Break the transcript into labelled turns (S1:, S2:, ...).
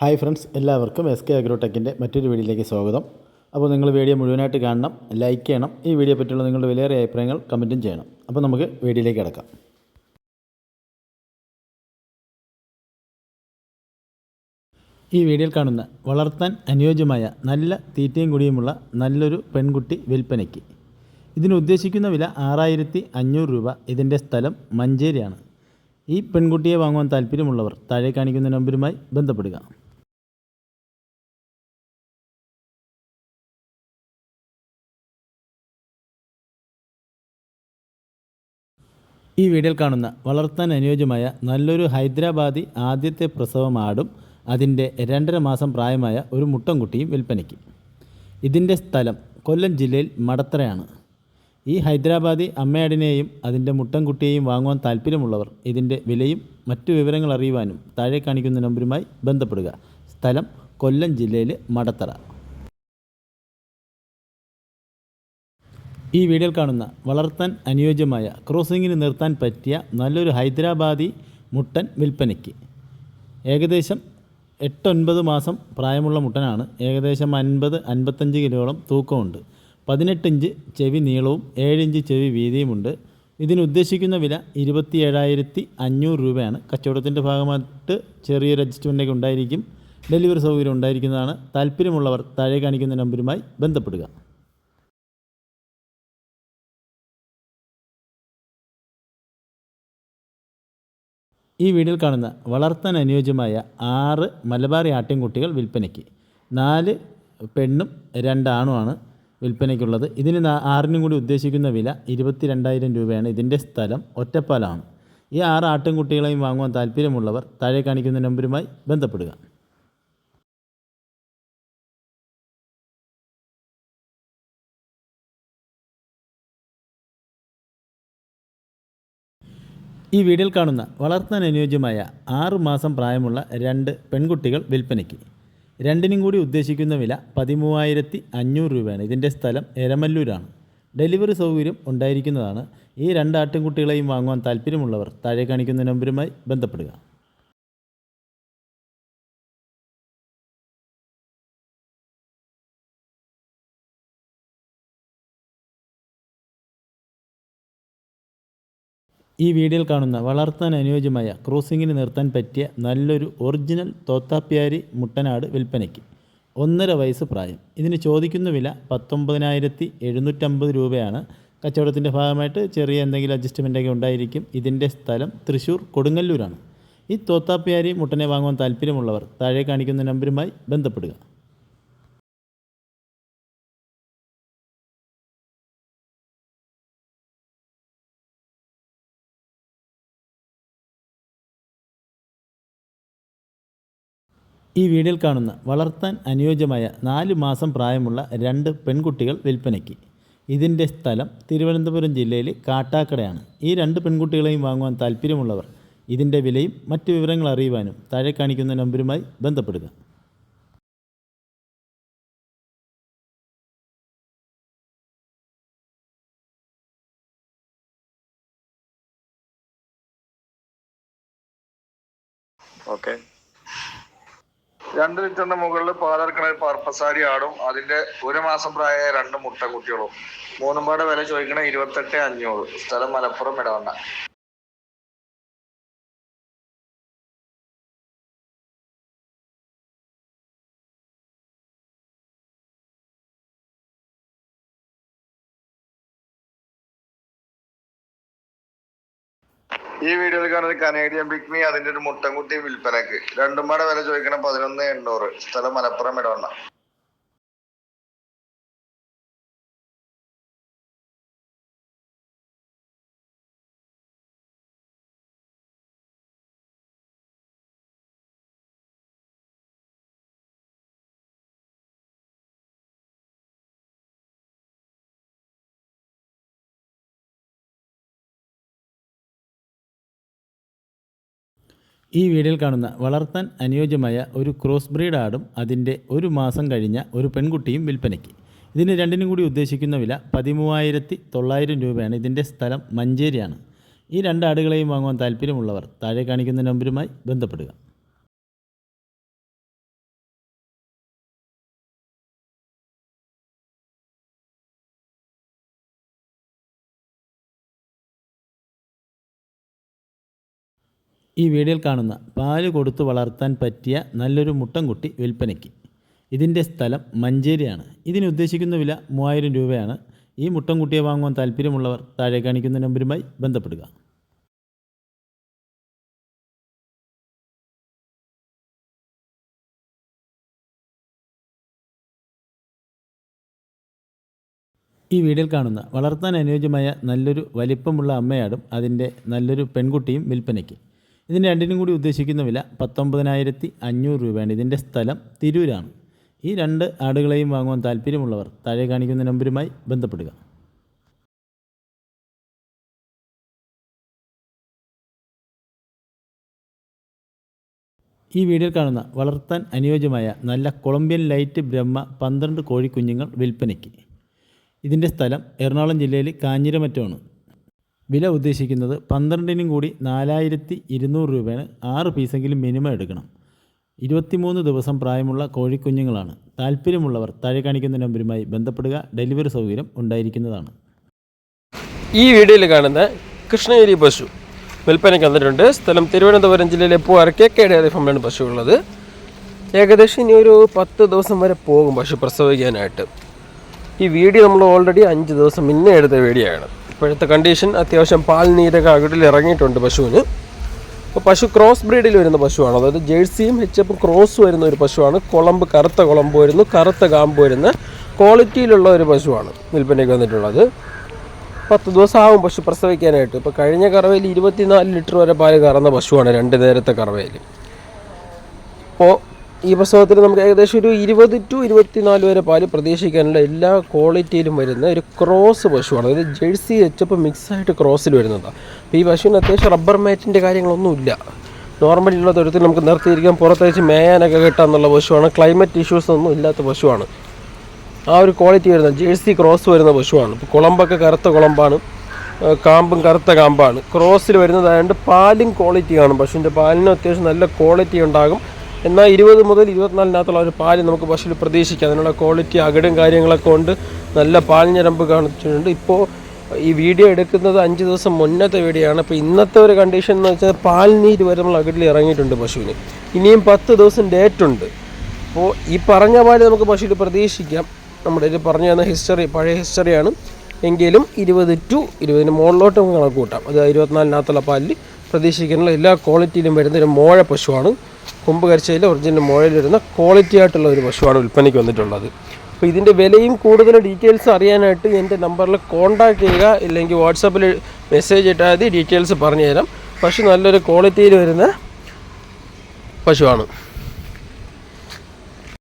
S1: Hi friends എല്ലാവർക്കും S K അഗ്രോടെക്കിന്റെ മറ്റൊരു വീഡിയോയിലേക്ക് സ്വാഗതം. അപ്പോൾ നിങ്ങൾ വീഡിയോ മുഴുവനായിട്ട് കാണണം ലൈക്ക് ചെയ്യണം. ഈ വീഡിയോ പറ്റിയുള്ള നിങ്ങളുടെ വിലയേറിയ അഭിപ്രായങ്ങൾ കമന്റും ചെയ്യണം. അപ്പോൾ നമുക്ക് വീഡിയോയിലേക്ക് കിടക്കാം. ഈ വീഡിയോയിൽ കാണുന്ന വളർത്താൻ അനുയോജ്യമായ നല്ല തീറ്റയും കുടിയുമുള്ള നല്ലൊരു പെൺകുട്ടി വിൽപ്പനയ്ക്ക്. ഇതിന് ഉദ്ദേശിക്കുന്ന വില ആറായിരത്തി അഞ്ഞൂറ് രൂപ. ഇതിന്റെ സ്ഥലം മഞ്ചേരിയാണ്. ഈ പെൺകുട്ടിയെ വാങ്ങുവാൻ താല്പര്യമുള്ളവർ താഴെ കാണിക്കുന്ന നമ്പരുമായി ബന്ധപ്പെടുക. ഈ വീഡിയോയിൽ കാണുന്ന വളർത്താൻ അനുയോജ്യമായ നല്ലൊരു ഹൈദരാബാദി ആദ്യത്തെ പ്രസവം ആടും അതിന്റെ രണ്ടര മാസം പ്രായമായ ഒരു മുട്ടൻകുട്ടിയും വിൽപ്പനയ്ക്ക്. ഇതിന്റെ സ്ഥലം കൊല്ലം ജില്ലയിൽ മടത്തറയാണ് ഈ ഹൈദരാബാദി അമ്മയാടിനെയും അതിന്റെ മുട്ടൻകുട്ടിയെയും വാങ്ങുവാൻ താല്പര്യമുള്ളവർ ഇതിന്റെ വിലയും മറ്റു വിവരങ്ങൾ അറിയുവാനും താഴെ കാണിക്കുന്ന നമ്പരുമായി ബന്ധപ്പെടുക. സ്ഥലം കൊല്ലം ജില്ലയിലെ മടത്തറ ഈ വീഡിയോയിൽ കാണുന്ന വളർത്താൻ അനുയോജ്യമായ ക്രോസിങ്ങിന് നിർത്താൻ പറ്റിയ നല്ലൊരു ഹൈദരാബാദി മുട്ടൻ വിൽപ്പനയ്ക്ക്. ഏകദേശം എട്ടൊൻപത് മാസം പ്രായമുള്ള മുട്ടനാണ്. ഏകദേശം അൻപത് അൻപത്തഞ്ച് കിലോളം തൂക്കമുണ്ട്. പതിനെട്ടിഞ്ച് ചെവി നീളവും ഏഴിഞ്ച് ചെവി വീതിയുമുണ്ട്. ഇതിന് ഉദ്ദേശിക്കുന്ന വില ഇരുപത്തി ഏഴായിരത്തി അഞ്ഞൂറ് രൂപയാണ്. കച്ചവടത്തിന്റെ ഭാഗമായിട്ട് ചെറിയൊരു അഡ്ജസ്റ്റ്മെന്റൊക്കെ ഉണ്ടായിരിക്കും. ഡെലിവറി സൗകര്യം ഉണ്ടായിരിക്കുന്നതാണ്. താല്പര്യമുള്ളവർ താഴെ കാണിക്കുന്ന നമ്പരുമായി ബന്ധപ്പെടുക. ഈ വീഡിയോയിൽ കാണുന്ന വളർത്താൻ അനുയോജ്യമായ ആറ് മലബാറി ആട്ടിൻകുട്ടികൾ വിൽപ്പനയ്ക്ക്. നാല് പെണ്ണും രണ്ടാണുമാണ് വിൽപ്പനയ്ക്കുള്ളത്. ഇതിന് ആറിനും കൂടി ഉദ്ദേശിക്കുന്ന വില ഇരുപത്തി രണ്ടായിരം രൂപയാണ്. ഇതിന്റെ സ്ഥലം ഒറ്റപ്പാലമാണ് ഈ ആറ് ആട്ടിൻകുട്ടികളെയും വാങ്ങുവാൻ താല്പര്യമുള്ളവർ താഴെ കാണിക്കുന്ന നമ്പരുമായി ബന്ധപ്പെടുക. ഈ വീഡിയോയിൽ കാണുന്ന വളർത്താൻ അനുയോജ്യമായ ആറ് മാസം പ്രായമുള്ള രണ്ട് പെൺകുട്ടികൾ വിൽപ്പനയ്ക്ക്. രണ്ടിനും കൂടി ഉദ്ദേശിക്കുന്ന വില പതിമൂവായിരത്തി അഞ്ഞൂറ് രൂപയാണ്. ഇതിന്റെ സ്ഥലം എരമല്ലൂരാണ്. ഡെലിവറി സൗകര്യം ഉണ്ടായിരിക്കുന്നതാണ്. ഈ രണ്ട് ആട്ടിൻകുട്ടികളെയും വാങ്ങുവാൻ താല്പര്യമുള്ളവർ താഴെ കാണിക്കുന്ന നമ്പരുമായി ബന്ധപ്പെടുക. ഈ വീഡിയോയിൽ കാണുന്ന വളർത്താൻ അനുയോജ്യമായ ക്രോസിങ്ങിന് നിർത്താൻ പറ്റിയ നല്ലൊരു ഒറിജിനൽ തോത്താപ്പ്യാരി മുട്ടനാട് വിൽപ്പനയ്ക്ക് ഒന്നര വയസ്സ് പ്രായം. ഇതിന് ചോദിക്കുന്ന വില പത്തൊമ്പതിനായിരത്തി എഴുന്നൂറ്റമ്പത് രൂപയാണ്. കച്ചവടത്തിന്റെ ഭാഗമായിട്ട് ചെറിയ എന്തെങ്കിലും അഡ്ജസ്റ്റ്മെന്റൊക്കെ ഉണ്ടായിരിക്കും. ഇതിന്റെ സ്ഥലം തൃശ്ശൂർ കൊടുങ്ങല്ലൂരാണ്. ഈ തോത്താപ്പ്യാരി മുട്ടനെ വാങ്ങുവാൻ താല്പര്യമുള്ളവർ താഴെ കാണിക്കുന്ന നമ്പരുമായി ബന്ധപ്പെടുക. ഈ വീഡിയോയിൽ കാണുന്ന വളർത്താൻ അനുയോജ്യമായ നാല് മാസം പ്രായമുള്ള രണ്ട് പെൺകുട്ടികൾ വിൽപ്പനയ്ക്ക്. ഇതിന്റെ സ്ഥലം തിരുവനന്തപുരം ജില്ലയിൽ കാട്ടാക്കടയാണ്. ഈ രണ്ട് പെൺകുട്ടികളെയും വാങ്ങുവാൻ താല്പര്യമുള്ളവർ ഇതിന്റെ വിലയും മറ്റ് വിവരങ്ങൾ അറിയുവാനും താഴെ കാണിക്കുന്ന നമ്പരുമായി ബന്ധപ്പെടുക.
S2: ഓക്കെ രണ്ട് ലിറ്ററിന്റെ മുകളിൽ പാലർക്കണ പർപ്പസാരി ആടും. അതിന്റെ ഒരു മാസം പ്രായമായ രണ്ട് മുട്ട കുട്ടികളും. മൂന്നും പാടെ വില ചോദിക്കണ ഇരുപത്തെട്ട് അഞ്ഞൂറ്. സ്ഥലം മലപ്പുറം ഇടവണ്ണ. ഈ വീഡിയോയിൽ കാണുന്നത് കനേഡിയൻ പിക്മി അതിന്റെ ഒരു മുട്ടൻകുട്ടി വിൽപ്പനക്ക്. രണ്ടും വില ചോദിക്കണം. പതിനൊന്ന് എണ്ണൂറ്. സ്ഥലം മലപ്പുറം ഇടവണ്ണ.
S1: ഈ വീഡിയോയിൽ കാണുന്ന വളർത്താൻ അനുയോജ്യമായ ഒരു ക്രോസ് ബ്രീഡ് ആടും അതിന്റെ ഒരു മാസം കഴിഞ്ഞ ഒരു പെൺകുട്ടിയും വിൽപ്പനയ്ക്ക്. ഇതിന് രണ്ടിനും കൂടി ഉദ്ദേശിക്കുന്ന വില പതിമൂവായിരത്തി തൊള്ളായിരം രൂപയാണ്. ഇതിന്റെ സ്ഥലം മഞ്ചേരിയാണ്. ഈ രണ്ട് ആടുകളെയും വാങ്ങുവാൻ താല്പര്യമുള്ളവർ താഴെ കാണിക്കുന്ന നമ്പരുമായി ബന്ധപ്പെടുക. ഈ വീഡിയോയിൽ കാണുന്ന പാൽ കൊടുത്തു വളർത്താൻ പറ്റിയ നല്ലൊരു മുട്ടൻകുട്ടി വിൽപ്പനയ്ക്ക്. ഇതിന്റെ സ്ഥലം മഞ്ചേരിയാണ്. ഇതിന് ഉദ്ദേശിക്കുന്ന വില മൂവായിരം രൂപയാണ്. ഈ മുട്ടൻകുട്ടിയെ വാങ്ങുവാൻ താല്പര്യമുള്ളവർ താഴെ കാണിക്കുന്ന നമ്പരുമായി ബന്ധപ്പെടുക. ഈ വീഡിയോയിൽ കാണുന്ന വളർത്താൻ അനുയോജ്യമായ നല്ലൊരു വലിപ്പമുള്ള അമ്മയാടും അതിന്റെ നല്ലൊരു പെൺകുട്ടിയും വിൽപ്പനയ്ക്ക്. ഇതിന് രണ്ടിനും കൂടി ഉദ്ദേശിക്കുന്ന വില പത്തൊമ്പതിനായിരത്തി അഞ്ഞൂറ് രൂപയാണ്. ഇതിന്റെ സ്ഥലം തിരൂരാണ്. ഈ രണ്ട് ആടുകളെയും വാങ്ങുവാൻ താല്പര്യമുള്ളവർ താഴെ കാണിക്കുന്ന നമ്പരുമായി ബന്ധപ്പെടുക. ഈ വീഡിയോയിൽ കാണുന്ന വളർത്താൻ അനുയോജ്യമായ നല്ല കൊളംബിയൻ ലൈറ്റ് ബ്രഹ്മ പന്ത്രണ്ട് കോഴിക്കുഞ്ഞുങ്ങൾ വിൽപ്പനയ്ക്ക്. ഇതിന്റെ സ്ഥലം എറണാകുളം ജില്ലയിൽ കാഞ്ഞിരമറ്റമാണ്. വില ഉദ്ദേശിക്കുന്നത് പന്ത്രണ്ടിനും കൂടി നാലായിരത്തി ഇരുന്നൂറ് രൂപയാണ്. ആറ് പീസെങ്കിലും മിനിമം എടുക്കണം. ഇരുപത്തിമൂന്ന് ദിവസം പ്രായമുള്ള കോഴിക്കുഞ്ഞുങ്ങളാണ്. താല്പര്യമുള്ളവർ താഴെ കാണിക്കുന്ന നമ്പരുമായി ബന്ധപ്പെടുക. ഡെലിവറി സൗകര്യം ഉണ്ടായിരിക്കുന്നതാണ്.
S3: ഈ വീഡിയോയിൽ കാണുന്ന കൃഷ്ണഗിരി പശു വിൽപ്പനയ്ക്ക് വന്നിട്ടുണ്ട്. സ്ഥലം തിരുവനന്തപുരം ജില്ലയിലെ പൂവാർ കെ കെ ഡയറി ഫാമിലാണ് പശു ഉള്ളത് ഏകദേശം ഇനി ഒരു പത്ത് ദിവസം വരെ പോകും പശു പ്രസവിക്കാനായിട്ട്. ഈ വീഡിയോ നമ്മൾ ഓൾറെഡി അഞ്ച് ദിവസം മുന്നേ എടുത്ത വീഡിയോ ആണ്. ഇപ്പോഴത്തെ കണ്ടീഷൻ അത്യാവശ്യം പാൽ നീരൊക്കെ അകിടിൽ ഇറങ്ങിയിട്ടുണ്ട് പശുവിന്. അപ്പോൾ പശു ക്രോസ് ബ്രീഡിൽ വരുന്ന പശുവാണ്. അതായത് ജേഴ്സിയും ഹെച്ചപ്പും ക്രോസ് വരുന്ന ഒരു പശുവാണ്. കുളമ്പ് കറുത്ത കുളമ്പ് വരുന്നു. കറുത്ത കാമ്പ് വരുന്ന ക്വാളിറ്റിയിലുള്ള ഒരു പശുവാണ് വിൽപ്പനയ്ക്ക് വന്നിട്ടുള്ളത്. പത്ത് ദിവസം പശു പ്രസവിക്കാനായിട്ട്. ഇപ്പോൾ കഴിഞ്ഞ കറവയിൽ ഇരുപത്തിനാല് ലിറ്റർ വരെ പാൽ കറന്ന പശുവാണ് രണ്ട് നേരത്തെ കറവയിൽ. അപ്പോൾ ഈ പ്രസവത്തിൽ നമുക്ക് ഏകദേശം ഒരു ഇരുപത് ടു ഇരുപത്തിനാല് വരെ പാൽ പ്രതീക്ഷിക്കാനുള്ള എല്ലാ ക്വാളിറ്റിയിലും വരുന്ന ഒരു ക്രോസ് പശുവാണ്. അതായത് ജേഴ്സി എച്ചപ്പ് മിക്സായിട്ട് ക്രോസിൽ വരുന്നതാണ് അപ്പോൾ ഈ പശുവിന് അത്യാവശ്യം റബ്ബർ മാറ്റിന്റെ കാര്യങ്ങളൊന്നുമില്ല. നോർമലി ഉള്ള തൊഴുത്തിൽ നമുക്ക് നിർത്തിയിരിക്കാൻ പുറത്തേച്ച് മേയാനൊക്കെ കിട്ടാമെന്നുള്ള പശുവാണ്. ക്ലൈമറ്റ് ഇഷ്യൂസ് ഒന്നും ഇല്ലാത്ത പശുവാണ്. ആ ഒരു ക്വാളിറ്റി വരുന്ന ജേഴ്സി ക്രോസ് വരുന്ന പശുവാണ്. ഇപ്പോൾ കുളമ്പൊക്കെ കറുത്ത കുളമ്പാണ്. കാമ്പും കറുത്ത കാമ്പാണ്. ക്രോസിൽ വരുന്നതായതുകൊണ്ട് പാലും ക്വാളിറ്റി കാണും പശുവിന്റെ പാലിന് അത്യാവശ്യം നല്ല ക്വാളിറ്റി ഉണ്ടാകും. എന്നാൽ ഇരുപത് മുതൽ ഇരുപത്തിനാലിനകത്തുള്ള ഒരു പാൽ നമുക്ക് പശുവിൽ പ്രതീക്ഷിക്കാം. അതിനുള്ള ക്വാളിറ്റി അകടും കാര്യങ്ങളൊക്കെ ഉണ്ട്. നല്ല പാൽ ഞരമ്പ് കാണിച്ചിട്ടുണ്ട്. ഇപ്പോൾ ഈ വീഡിയോ എടുക്കുന്നത് അഞ്ച് ദിവസം മുന്നത്തെ വീഡിയോ ആണ്. അപ്പോൾ ഇന്നത്തെ ഒരു കണ്ടീഷൻ എന്ന് വെച്ചാൽ പാൽ നീര് വരെ നമ്മൾ അകടിൽ ഇറങ്ങിയിട്ടുണ്ട് പശുവിന് ഇനിയും പത്ത് ദിവസം ഡേറ്റ് ഉണ്ട്. അപ്പോൾ ഈ പറഞ്ഞ പാൽ നമുക്ക് പശുവിൽ പ്രതീക്ഷിക്കാം. നമ്മുടെ ഇത് പറഞ്ഞു തന്ന ഹിസ്റ്ററി പഴയ ഹിസ്റ്ററിയാണ് എങ്കിലും ഇരുപത് ടു ഇരുപതിന് മുകളിലോട്ട് നമുക്ക് കണക്ക് കൂട്ടാം. അത് ഇരുപത്തിനാലിനകത്തുള്ള പാലിൽ പ്രതീക്ഷിക്കാനുള്ള എല്ലാ ക്വാളിറ്റിയിലും വരുന്ന ഒരു മോഴ പശുവാണ്. കൊമ്പ് കരിച്ചതിൽ ഒറിജിനൽ മുഴയിൽ വരുന്ന ക്വാളിറ്റി ആയിട്ടുള്ള ഒരു പശുവാണ് വിൽപ്പനയ്ക്ക് വന്നിട്ടുള്ളത്. അപ്പോൾ ഇതിന്റെ വിലയും കൂടുതൽ ഡീറ്റെയിൽസ് അറിയാനായിട്ട് എന്റെ നമ്പറിൽ കോൺടാക്ട് ചെയ്യുക ഇല്ലെങ്കിൽ വാട്സാപ്പിൽ മെസ്സേജ് ഇട്ടാൽ മതി. ഡീറ്റെയിൽസ് പറഞ്ഞുതരാം. പശു നല്ലൊരു ക്വാളിറ്റിയിൽ വരുന്ന പശുവാണ്.